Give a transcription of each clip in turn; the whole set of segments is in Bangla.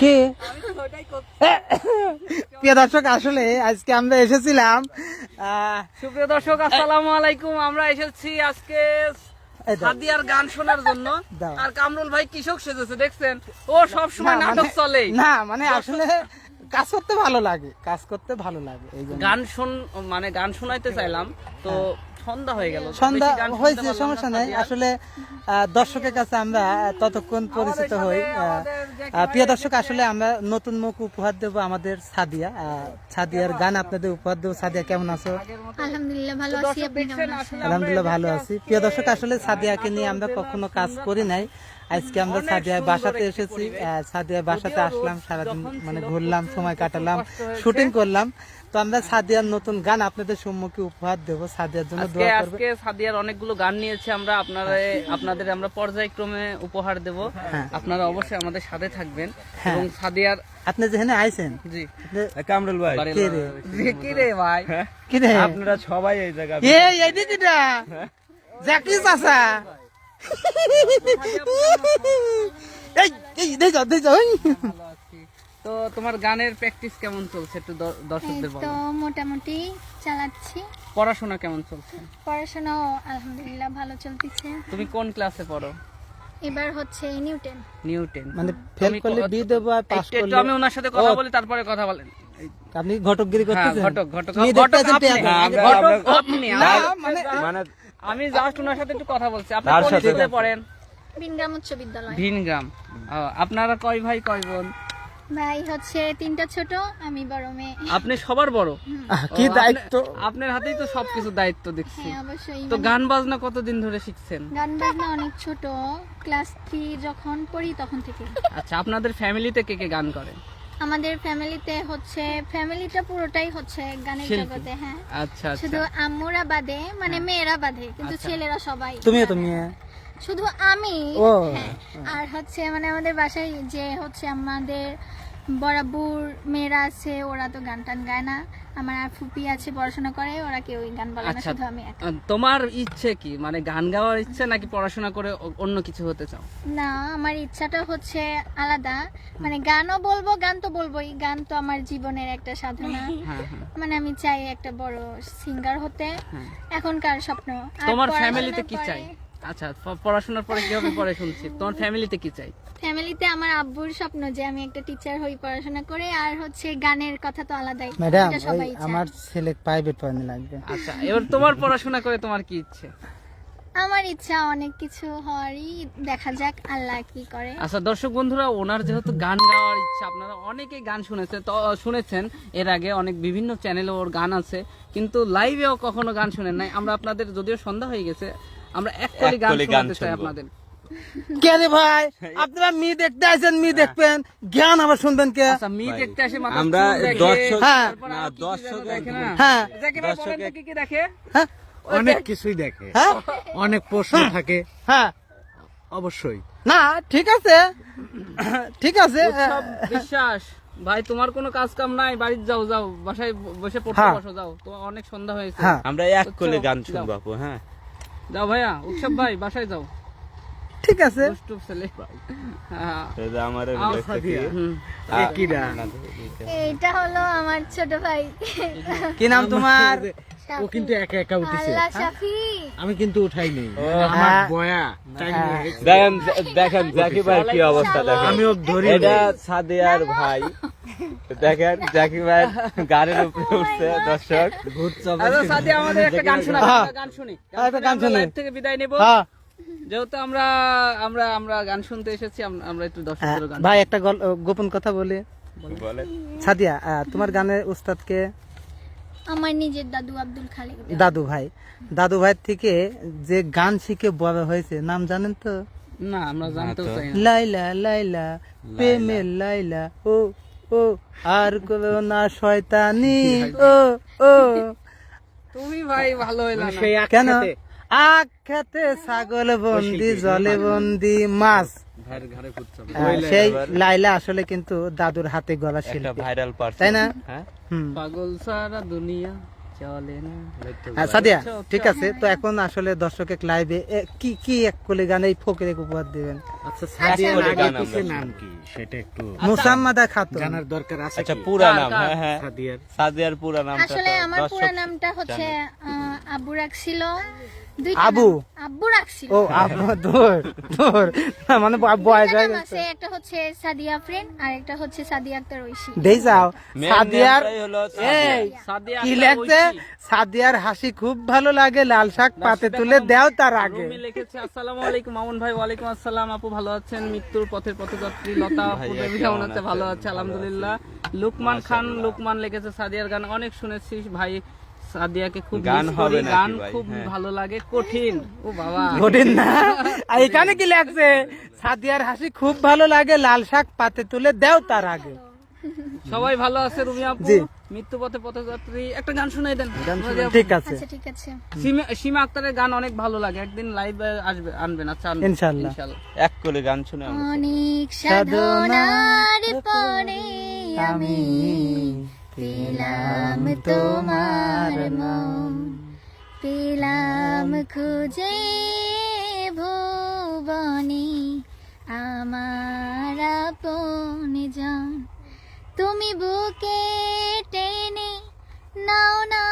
কি? প্রিয় দর্শক আসলে আজকে আমরা এসেছিলাম সুপ্রিয় দর্শক আসসালামু আলাইকুম। আমরা এসেছি আজকে গান শোনার জন্য। আর কামরুল ভাই কৃষক সেজেছে দেখছেন? ও সব সময় নাটক মানে- চলে। না মানে আসলে কাজ করতে ভালো লাগে কাজ করতে ভালো লাগে এই গান শুন মানে গান শোনাইতে চাইলাম তো সন্ধ্যা হয়ে গেল। সন্ধ্যা হয়েছে সমস্যা নাই। আসলে দর্শকের কাছে আমরা ততক্ষণ পরিচিত হই। প্রিয় দর্শক আসলে আমরা নতুন মুখ উপহার দেব আমাদের সাদিয়া। আহ, সাদিয়ার গান আপনাদের উপহার দেবো। সাদিয়া কেমন আছো? আলহামদুলিল্লাহ ভালো আছি আলহামদুলিল্লাহ ভালো আছি। প্রিয় দর্শক আসলে সাদিয়াকে নিয়ে আমরা কখনো কাজ করি নাই। আজকে আমরা সাদিয়ার বাসাতে এসেছি। আহ, সাদিয়ার বাসাতে আসলাম সারাদিন মানে ঘুরলাম সময় কাটালাম শুটিং করলাম। তো আমরা সাদিয়ার নতুন গান আপনাদের সম্মুখে উপহার দেব। সাদিয়ার জন্য আজকে দোয়া করবে আজকে সাদিয়ার অনেকগুলো গান নিয়েছে আমরা। আপনারা আপনাদের আমরা পর্যায়ক্রমে উপহার দেব। হ্যাঁ। আপনারা অবশ্যই আমাদের সাথে থাকবেন এবং সাদিয়ার আপনি যেখানে আইছেন? জি। কামরুল ভাই। কে রে? কি রে ভাই? কি রে? আপনারা সবাই এই জায়গা এই এইদিকেটা জ্যাকি চাচা। এই এই। তো তোমার গানের প্র্যাকটিস কেমন চলছে একটু দর্শকদের তো মোটামুটি চালাচ্ছি পড়াশোনা কেমন চলছে পড়াশোনাও আলহামদুলিল্লাহ ভালো চলতেছে তুমি কোন ক্লাসে পড়ো এবার হচ্ছে নিউটন নিউ টেন মানে ফেল করলে বি দেবো আর পাস একটু একটু আমি ওনার সাথে কথা বলি তারপরে কথা বলেন আপনি ঘটকগিরি করতেছেন ঘটক ঘটক ঘটক আপনি। ঘটক- ঘটক মানে মানে আমি জাস্ট ওনার সাথে একটু কথা বলছি। আপনি কোন স্কুলে পড়েন? বিনগ্রাম উচ্চ বিদ্যালয়। ভিনগ্রাম। আপনারা কয় ভাই কয় বোন? ভাই হচ্ছে তিনটা ছোট আমি বড় মেয়ে। আপনি সবার বড়? কি দায়িত্ব? আপনার হাতেই তো সবকিছু দায়িত্ব দেখছি। হ্যাঁ অবশ্যই তো মানে গান বাজনা কতদিন ধরে শিখছেন? গান বাজনা অনেক ছোট। ক্লাস থ্রি যখন পড়ি তখন থেকে আচ্ছা আপনাদের ফ্যামিলিতে কে কে গান করে? আমাদের ফ্যামিলিতে হচ্ছে ফ্যামিলিটা পুরোটাই হচ্ছে গানের জগতে হ্যাঁ। আচ্ছা আচ্ছা। শুধু আম্মুরা বাদে মানে মেয়েরা বাদে কিন্তু আচ্ছা। ছেলেরা সবাই তুমিও তো মেয়ে। শুধু আমি হ্যাঁ, আর হচ্ছে মানে আমাদের বাসায় যে হচ্ছে আমাদের বরাবুর মেয়েরা আছে ওরা তো গান টান গায় না। আমার আর ফুপি আছে পড়াশোনা করে ওরা কেউই গান বলে না আচ্ছা শুধু আমি একা। তোমার ইচ্ছে কি? মানে গান গাওয়ার ইচ্ছে নাকি পড়াশোনা করে অন্য কিছু হতে চাও? না আমার ইচ্ছাটা হচ্ছে আলাদা। মানে গানও বলব গান তো বলবোই। গান তো আমার জীবনের একটা সাধনা। হ্যাঁ হ্যাঁ। মানে আমি চাই একটা বড় সিঙ্গার হতে। হ্যাঁ। এখনকার স্বপ্ন। তোমার ফ্যামিলিতে কি চাই আচ্ছা পড়াশোনার পরে কি হবে পরে শুনছি? তোমার ফ্যামিলিতে কি চাই ফ্যামিলিতে আমার আব্বুর স্বপ্ন যে আমি একটা টিচার হই পড়াশোনা করে আর হচ্ছে গানের কথা তো আলাদাই। ম্যাডাম। আমার ছেলে প্রাইভেট পড়ানো লাগবে। আচ্ছা এবার তোমার পড়াশোনা করে তোমার কি ইচ্ছে? আমার ইচ্ছা অনেক কিছু হওয়ারই। দেখা যাক আল্লাহ কি করে। আচ্ছা দর্শক বন্ধুরা ওনার যেহেতু গান গাওয়ার ইচ্ছা আপনারা অনেকেই গান শুনেছেন তো শুনেছেন এর আগে অনেক বিভিন্ন চ্যানেলে ওর গান আছে কিন্তু লাইভেও কখনো গান শুনেন নাই। আমরা আপনাদের যদিও সন্ধ্যা হয়ে গেছে আমরা এক কলি গান শোনাতে চাই আপনাদের। কে রে ভাই? আপনারা মি দেখতে আছেন মি দেখবেন। জ্ঞান আবার শুনবেন কে? আচ্ছা মি দেখতে আসে আমরা দর্শক হ্যাঁ। না দর্শক দেখে না? হ্যাঁ। জাকির ভাই বলেন কি কি দেখে। হ্যাঁ। অনেক কিছুই দেখে। হ্যাঁ। অনেক প্রশ্ন থাকে। হ্যাঁ। অবশ্যই। না ঠিক আছে। ঠিক আছে। বিশ্বাস। ভাই তোমার কোনো কাজ কাম নাই। বাড়িতে যাও যাও। বাসায় বসে পড়তে হ্যাঁ। বসো যাও। তোমার অনেক সন্ধ্যা হয়েছে। হ্যাঁ। আমরা এক কোলে গান। শুনব আপু হ্যাঁ। যাও ভাইয়া উৎসব ভাই বাসায় যাও। ঠিক আছে। হ্যাঁ। এইটা হলো আমার ছোট ভাই। কি নাম তোমার? ও কিন্তু একা একা উঠেছে। আমি কিন্তু উঠাই নেই হ্যাঁ। আমার বয়া হয়ে। দেখেন দেখেন জাকি ভাই কি অবস্থা দেখেন। আমি ওকে ধরি এটা সাদিয়ার ভাই। দেখেন জাকি ভাই গাড়ির উপরে উঠছে দর্শক। আচ্ছা সাদি আমাদের একটা গান শোনা হ্যাঁ। গান শুনি। হ্যাঁ, একটা গান শুনি। live থেকে বিদায় নেব। হ্যাঁ। যেহেতু আমরা আমরা আমরা গান শুনতে এসেছি আমরা একটু হ্যাঁ, দর্শকদের গান ভাই একটা গোপন কথা বলি। বলে সাদিয়া তোমার গানের উস্তাদকে আমার নিজের দাদু আব্দুল খালেক। দাদু ভাই। দাদু ভাই থেকে যে গান শিখে বড় হয়েছে নাম জানেন তো? না আমরা জানতেও চাই না। লাইলা লাইলা প্রেমের লাইলা ও ও আর করো না শয়তানি। ও ও। তুমি ভাই ভালো হইলা কেন? আখ খেতে ছাগল বন্দি জলে বন্দি মাছ। আহ, সেই লাইলা আসলে কিন্তু দাদুর হাতে গলা ছিল শিল্পী। ভাইরাল তাই না? হ্যাঁ? পাগল সারা দুনিয়া। চলে না। হ্যাঁ, সাদিয়া ঠিক আছে তো এখন আসলে দর্শকের লাইভে কি কি এক কলি গান এই ফকিরে উপহার দিবেন? আচ্ছা আগে গান নাম কি? সেটা একটু মুসাম্মাদা খাতুন। জানার দরকার আছে আচ্ছা পুরা নাম হ্যাঁ হ্যাঁ। সাদিয়ার। সাদিয়ার পুরা নামটা আসলে আমার দর্শক নামটা হচ্ছে আব্বু রাখছিল। দুইটা আবু? আব্বু রাখছিল। ও আব্বা দূর দূর মানে বয়স হয়ে গেছে একটা হচ্ছে সাদিয়া ফ্রেন্ড আর একটা হচ্ছে সাদিয়া আক্তার ঐশী। দেই যাও। সাদিয়ার এই সাদিয়া কি লেখছে? সাদিয়ার হাসি খুব ভালো লাগে লাল শাক পাতে তুলে দেও তার আগে। রুমি লিখেছে আসসালামু আলাইকুম মামুন ভাই ওয়ালাইকুম আসসালাম। আপু ভালো আছেন? মৃত্যুর পথের পথযাত্রী লতা আপু কেমন আছে ভালো আছে আলহামদুলিল্লাহ। লুকমান খান লুকমান লিখেছে সাদিয়ার গান অনেক শুনেছি ভাই। সাদিয়াকে খুব গান হবে গান খুব হ্যাঁ। ভালো লাগে কঠিন। ও বাবা। ঘটেন না? এখানে কি লেখছে সাদিয়ার হাসি খুব ভালো লাগে লাল শাক পাতে তুলে দেও তার আগে। সবাই ভালো আছে রুমি আপু? মৃত্যু পথে পথযাত্রী। একটা গান শুনাই দেন। ঠিক আছে। আচ্ছা ঠিক আছে। সীমা- আক্তারের গান অনেক ভালো লাগে। একদিন লাইভ আসবে আনবেন। আচ্ছা আনবেন। ইনশাআল্লাহ। ইনশাআল্লাহ। এক করে গান শুনে অনেক সাধনার পরে আমি পেলাম তোমার মন পেলাম খুঁজে ভুবনে আমার আপন জন তুমি বুকে টেনে নাও না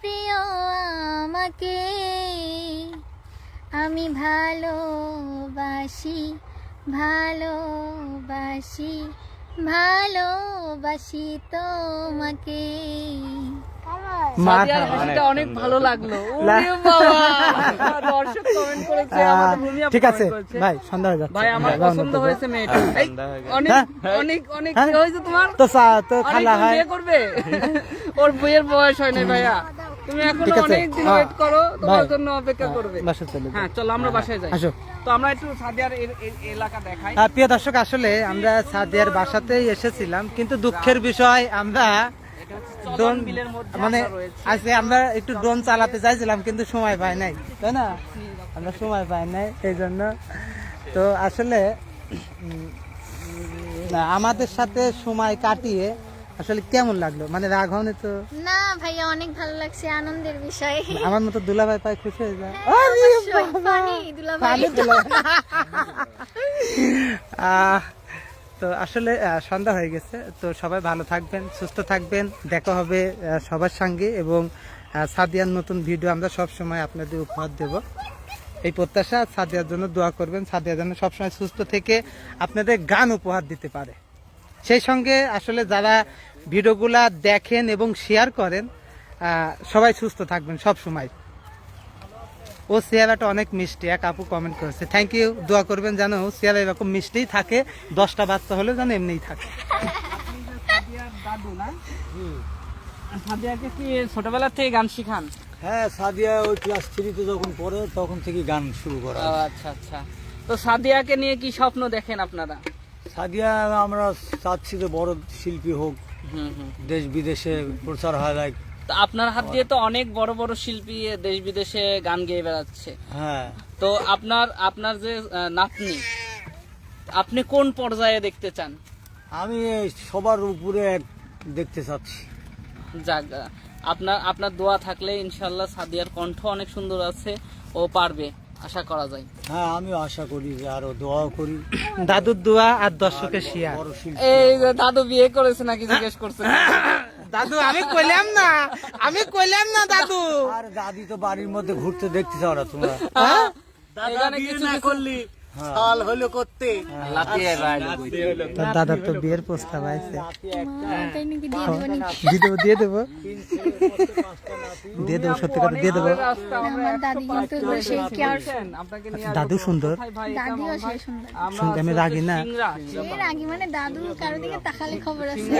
প্রিয় আমাকে আমি ভালোবাসি ভালোবাসি ভালোবাসি তোমাকে। মার সাদিয়ার খাওয়া। হাসিটা অনেক ভালো লাগল। দর্শক কমেন্ট করেছে আমাদের রুমি আপু ঠিক আছে ভাই সন্ধ্যা হয়ে ভাই আমার আমরা পছন্দ হয়েছে মেয়েটা। হয়ে। অনেক হ্যাঁ? অনেক অনেক হ্যাঁ? হয়েছে তোমার? তো তো খালা হয়। করবে? ওর বয়স হয় ভাইয়া। তুমি এখনও ঠিক অনেক দিন হ্যাঁ। ওয়েট করো তোমার জন্য অপেক্ষা করবে। বাসা চলে হ্যাঁ চলো আমরা বাসায় যাই। আসো। তো আমরা একটু সাদিয়ার এ- এ- এলাকা দেখাই। হ্যাঁ, প্রিয় দর্শক আসলে আমরা সাদিয়ার বাসাতেই এসেছিলাম কিন্তু দুঃখের বিষয় আমরা মানে আজকে আমরা একটু ড্রোন চালাতে চাইছিলাম কিন্তু সময় পাই নাই তাই না? আমরা সময় পাই নাই এই জন্য। তো আসলে আমাদের সাথে সময় কাটিয়ে আসলে কেমন লাগল? মানে রাগ রাঘবনে তো? না ভাইয়া অনেক ভালো লাগছে আনন্দের বিষয়। আমার মতো দুলাভাই পাই খুশি হয়ে যায়। হ্যাঁ, তো আসলে সন্ধ্যা হয়ে গেছে। তো সবাই ভালো থাকবেন সুস্থ থাকবেন। দেখা হবে সবার সঙ্গে এবং সাদিয়ার নতুন ভিডিও আমরা সব সময় আপনাদের উপহার দেব। এই প্রত্যাশা সাদিয়ার জন্য দোয়া করবেন। সাদিয়া যেন সবসময় সুস্থ থেকে আপনাদের গান উপহার দিতে পারে। সেই সঙ্গে আসলে যারা ভিডিওগুলা দেখেন এবং শেয়ার করেন সবাই সুস্থ থাকবেন সব সময়। ও চেহারাটা অনেক মিষ্টি এক আপু কমেন্ট করেছে। থ্যাংক ইউ দোয়া করবেন যেন ও চেহারা এরকম মিষ্টিই থাকে দশটা বাচ্চা হলেও যেন এমনিই থাকে। সাদিয়ার দাদু না সাদিয়াকে কি ছোটবেলা থেকে গান শিখান? হ্যাঁ সাদিয়া ওই ক্লাস থ্রিতে যখন পড়ে তখন থেকে গান শুরু করা। আচ্ছা আচ্ছা। তো সাদিয়াকে নিয়ে কি স্বপ্ন দেখেন আপনারা? সাদিয়া আমরা চাচ্ছি যে বড় শিল্পী হোক দেশ বিদেশে প্রচার হয় লাইক তো আপনার হাত দিয়ে তো অনেক বড় বড় শিল্পী দেশ বিদেশে গান গেয়ে বেড়াচ্ছে। হ্যাঁ। তো আপনার আপনার যে নাতনি আপনি কোন পর্যায়ে দেখতে চান? আমি সবার উপরে দেখতে চাচ্ছি। যাক আপনার আপনার দোয়া থাকলে ইনশাল্লাহ সাদিয়ার কণ্ঠ অনেক সুন্দর আছে ও পারবে। আশা করা যায়। হ্যাঁ আমিও আশা করি যে আরও দোয়াও করি। দাদুর দোয়া আর দর্শকের শিয়া। এই যে দাদু বিয়ে করেছে নাকি জিজ্ঞেস করছে। দাদু আমি কইলাম না। আমি কইলাম না দাদু। আর দাদি তো বাড়ির মধ্যে ঘুরতে দেখতে চাও না তোমরা বিয়ে না কিছু- সাল হলো করতে। তার দাদার তো বিয়ের প্রস্তাব আছে দিয়ে দেবো দিয়ে দেবো। দিয়ে দেবো সত্যি কথা দিয়ে দেবো। আমার দাদি দাদু সুন্দর? আমি রাগি না। আগে মানে দাদু কারও দিকে তাকালে খবর আছে।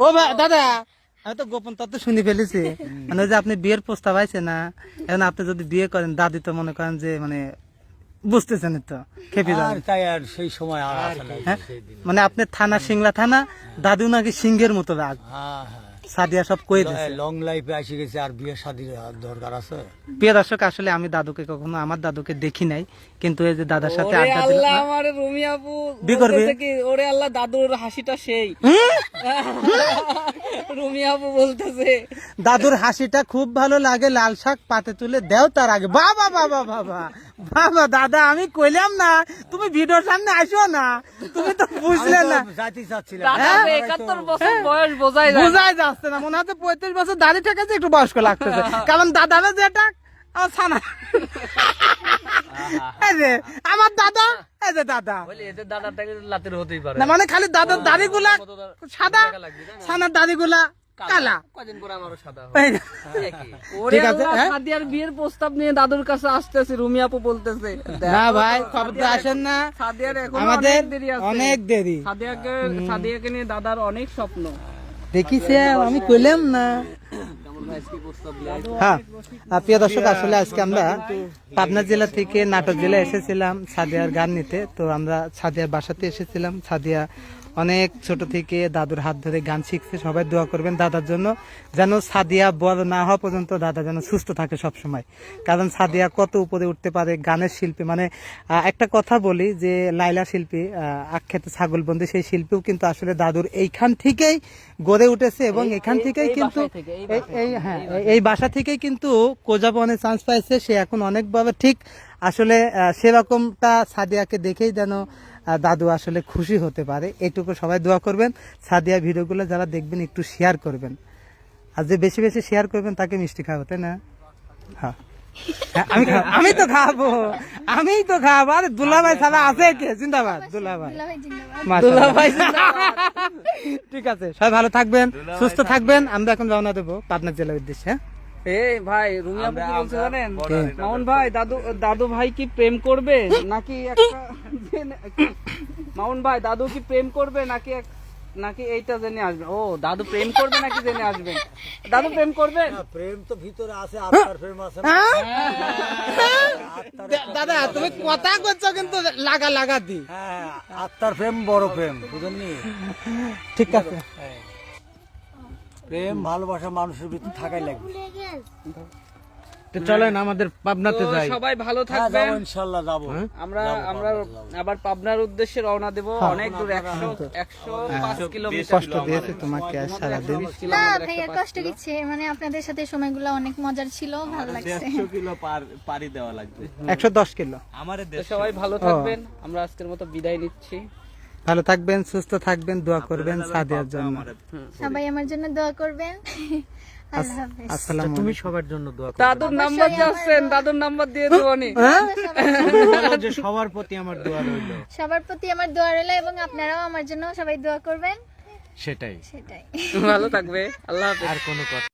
ও দাদা আমি তো গোপন তত্ত্ব শুনে ফেলেছি। মানে ওই যে আপনি বিয়ের প্রস্তাব আছে না এখন আপনি যদি বিয়ে করেন দাদি তো মনে করেন যে মানে বুঝতেছেন তো খেপে যাবেন তাই আর সেই সময় আর হ্যাঁ? মানে আপনি থানা সিংলা থানা দাদু নাকি সিংহের মতো রাগ। হ্যাঁ হ্যাঁ। সাদিয়া সব কয়ে দিছে। লং লাইফে এসে গেছে আর বিয়ে শাদির দরকার আছে? প্রিয় দর্শক আসলে আমি দাদুকে কখনো আমার দাদুকে দেখি নাই কিন্তু এই যে দাদার সাথে আড্ডা আল্লাহ আমার রুমি আপু বিয়ে করবে? ওরে আল্লাহ দাদুর হাসিটা সেই। রুমি আপু বলতেছে। দাদুর হাসিটা খুব ভালো লাগে লাল শাক পাতে তুলে দেও তার আগে। বাবা বাবা বাবা বাবা দাদা আমি কইলাম না তুমি ভিডিওর সামনে আসো না। তুমি তো বুঝলে না। দাদা বোঝাই যায় না। বোঝাই যাচ্ছে না। মনে হচ্ছে পঁয়ত্রিশ বছর দাড়ি ঠেকেছে একটু বয়স্ক লাগতেছে। কারণ দাদারা যেটা আমার যে, আমার দাদা এই যে দাদা। বলি লাতের হতেই পারে। মানে খালি দাদার দাড়িগুলা সাদা ছানার দাড়িগুলা কালা। কদিন পরে আমারও সাদা এই যে। ওরে ঠিক আছে, হ্যাঁ? সাদিয়ার বিয়ের প্রস্তাব নিয়ে দাদুর কাছে আসতেছে রুমি আপু বলতেছে না ভাই খবর আসেন না। সাদিয়ার এখন আমাদের অনেক দেরি আছে। অনেক দেরি। সাদিয়াকে সাদিয়াকে নিয়ে দাদার অনেক স্বপ্ন। দেখিছে আমি কইলাম না। হ্যাঁ প্রিয় দর্শক আসলে আজকে আমরা পাবনা জেলা থেকে নাটক জেলা এসেছিলাম সাদিয়ার গান নিতে। তো আমরা সাদিয়ার বাসাতে এসেছিলাম। সাদিয়া অনেক ছোট থেকে দাদুর হাত ধরে গান শিখছে সবাই দোয়া করবেন দাদার জন্য যেন সাদিয়া বড় না হওয়া পর্যন্ত দাদা যেন সুস্থ থাকে সব সময় কারণ সাদিয়া কত উপরে উঠতে পারে গানের শিল্পী। মানে একটা কথা বলি যে লাইলা শিল্পী আখ্যাত ছাগলবন্দি সেই শিল্পীও কিন্তু আসলে দাদুর এইখান থেকেই গড়ে উঠেছে এবং এখান থেকেই কিন্তু এই- হ্যাঁ এই- বাসা থেকেই কিন্তু কোজাবনে চান্স পাইছে। সে এখন অনেকভাবে ঠিক আসলে সেরকমটা সাদিয়াকে দেখেই যেন দাদু আসলে খুশি হতে পারে। এটুকু সবাই দোয়া করবেন। সাদিয়া ভিডিওগুলো যারা দেখবেন একটু শেয়ার করবেন। আর যে বেশি বেশি শেয়ার করবেন তাকে মিষ্টি খাওয়াবো তাই না? হ্যাঁ। হ্যাঁ, আমি আমি তো খাব। আমি তো খাব। আরে দুলাভাই ছাড়া আছে কে? জিন্দাবাদ দুলাভাই। দুলাভাই জিন্দাবাদ। মাশাআল্লাহ। ঠিক আছে সবাই ভালো থাকবেন সুস্থ থাকবেন। আমরা এখন রওনা দেবো পাবনা জেলার উদ্দেশ্যে? এই ভাই রুমি কি বলছে জানেন? মামুন ভাই দাদু দাদু ভাই কি প্রেম করবে? নাকি একটা মামুন ভাই দাদু কি প্রেম করবে? নাকি নাকি এইটা জেনে আসবে? ও দাদু প্রেম করবে নাকি জেনে আসবে? দাদু প্রেম করবে? প্রেম তো ভিতরে আছে আত্মার প্রেম আছে। দাদা তুমি কথা করছ কিন্তু লাগা লাগা দি। হ্যাঁ। আত্মার প্রেম বড় প্রেম বুঝেননি? ঠিক আছে। প্রেম ভালোবাসা মানুষের ভিতরে থাকাই লাগবে। তো চলেন আমাদের পাবনাতে যাই। সবাই ভালো হ্যাঁ থাকবেন। যাব। ইনশাল্লাহ যাব আমরা আমরা আবার পাবনার উদ্দেশ্যে রওনা দেব। অনেক দূর একশো একশো পাঁচ কিলোমিটার। কষ্ট দিয়েছে তোমাকে আর সারাদিন। না ভাইয়া কষ্ট দিচ্ছে। মানে আপনাদের সাথে সময়গুলো অনেক মজার ছিল ভালো লাগছে। দেড়শো কিলো পার পাড়ি দেওয়া লাগবে। একশো দশ কিলো। আমারে তো সবাই ভালো থাকবেন। আমরা আজকের মতো বিদায় নিচ্ছি। ভালো থাকবেন সুস্থ থাকবেন দোয়া করবেন সাদিয়ার জন্য। সবাই আমার জন্য দোয়া করবেন। আসসালাম তুমি সবার জন্য দোয়া দাদুর নাম্বার যাচ্ছেন দাদুর নাম্বার দিয়ে দেবো নি বলো যে সবার প্রতি আমার দোয়া রইল। সবার প্রতি আমার দোয়া রইল এবং আপনারাও আমার জন্য সবাই দোয়া করবেন। সেটাই। সেটাই। ভালো থাকবে। আল্লাহ হাফেজ। আর কোনো কথা